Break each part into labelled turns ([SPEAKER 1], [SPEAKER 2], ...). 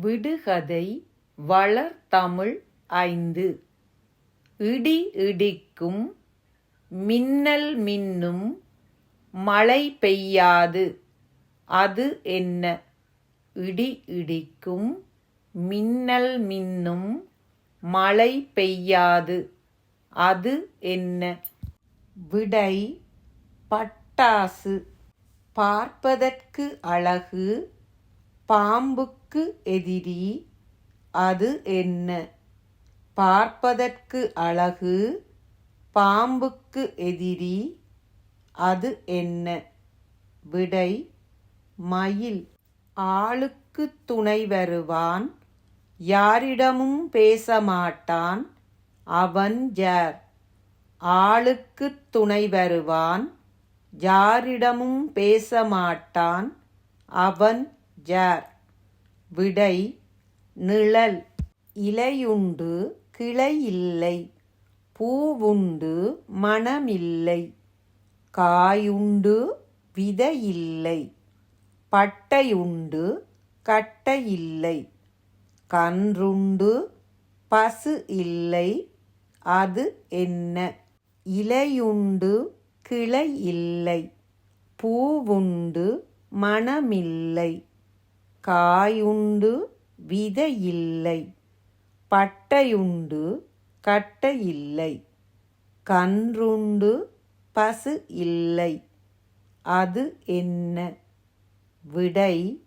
[SPEAKER 1] விடுகதை வளர்தமிழ் ஐந்து. இடி இடிக்கும் மின்னல் மின்னும் மழை பெய்யாது. அது என்ன? இடி இடிக்கும் மின்னல் மின்னும் மழை பெய்யாது. அது என்ன? விடை பட்டாசு. பார்ப்பதற்கு அழகு. பாம்புக்கு எதிரி? அது என்ன? பார்ப்பதற்கு அழகு பாம்புக்கு எதிரி அது என்ன? விடை மயில். ஆளுக்கு துணை வருவான் யாரிடமும் பேச மாட்டான் அவன் ஜார். ஆளுக்கு துணை வருவான் யாரிடமும் பேச மாட்டான் அவன் ஜார். விடை நிழல். இலையுண்டு கிளை இல்லை பூவுண்டு மணமில்லை காயுண்டு விதையில்லை பட்டையுண்டு கட்டையில்லை கன்றுண்டு பசு இல்லை அது என்ன? இலையுண்டு கிளை இல்லை பூவுண்டு மணமில்லை காயுண்டு விதையில்லை பட்டையுண்டு கட்டையில்லை கன்றுண்டு பசு இல்லை அது என்ன? விடை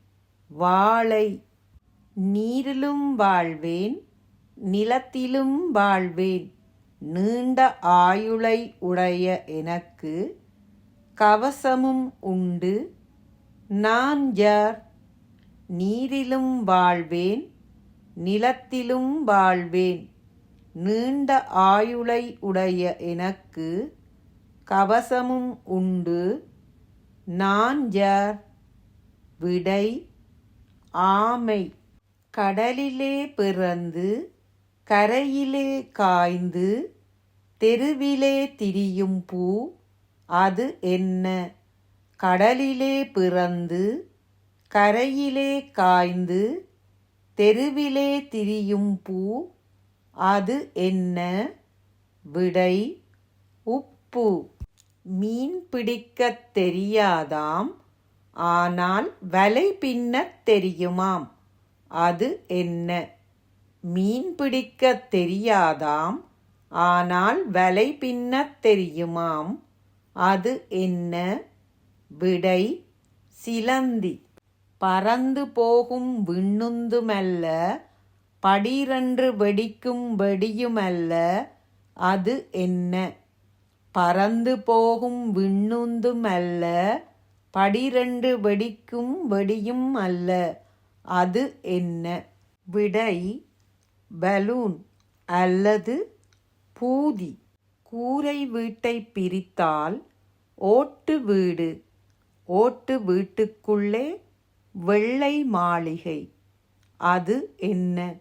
[SPEAKER 1] வாழை. நீரிலும் வாழ்வேன் நிலத்திலும் வாழ்வேன். நீண்ட ஆயுளை உடைய எனக்கு கவசமும் உண்டு. நான் யார்? நீரிலும் வாழ்வேன் நிலத்திலும் வாழ்வேன். நீண்ட ஆயுளை உடைய எனக்கு கவசமும் உண்டு. நான் ஜார் விடை ஆமை. கடலிலே பிறந்து கரையிலே காய்ந்து தெருவிலே திரியும் பூ அது என்ன? கடலிலே பிறந்து கரையிலே காய்ந்து தெருவிலே திரியும் பூ அது என்ன? விடை உப்பு. மீன் பிடிக்கத் தெரியாதாம் ஆனால் வலை பின்னத் தெரியுமாம். அது என்ன? மீன் பிடிக்கத் தெரியாதாம் ஆனால் வலை பின்னத் தெரியுமாம். அது என்ன? விடை சிலந்தி. பறந்து போகும் விண்ணுந்துமல்ல படீரென்று வெடிக்கும் வெடியுமல்ல அது என்ன? பறந்து போகும் விண்ணுந்துமல்ல படிரெண்டு வெடிக்கும் வெடியும் அல்ல அது என்ன? விடை பலூன் அல்லது பூதி. கூரை வீட்டை பிரித்தால் ஓட்டு வீடு. ஓட்டு வீட்டுக்குள்ளே வெள்ளை மாளிகை. அது என்ன?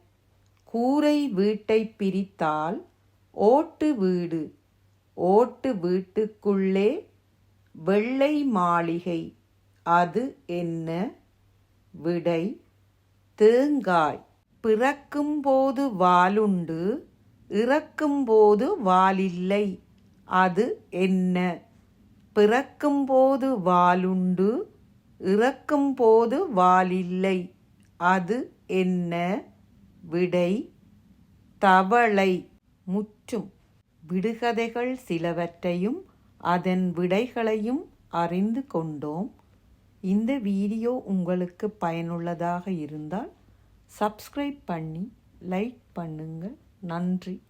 [SPEAKER 1] கூரை வீட்டை பிரித்தால் ஓட்டு வீடு. ஓட்டு வீட்டுக்குள்ளே வெள்ளை மாளிகை. அது என்ன? விடை தேங்காய். பிறக்கும்போது வாலுண்டு இறக்கும்போது வாலில்லை அது என்ன? பிறக்கும்போது வாலுண்டு இறக்கும்போது வாலில்லை. அது என்ன விடை? தவளை. முற்றும். விடுகதைகள் சிலவற்றையும் அதன் விடைகளையும் அறிந்து கொண்டோம். இந்த வீடியோ உங்களுக்கு பயனுள்ளதாக இருந்தால் சப்ஸ்கிரைப் பண்ணி லைக் பண்ணுங்கள். நன்றி.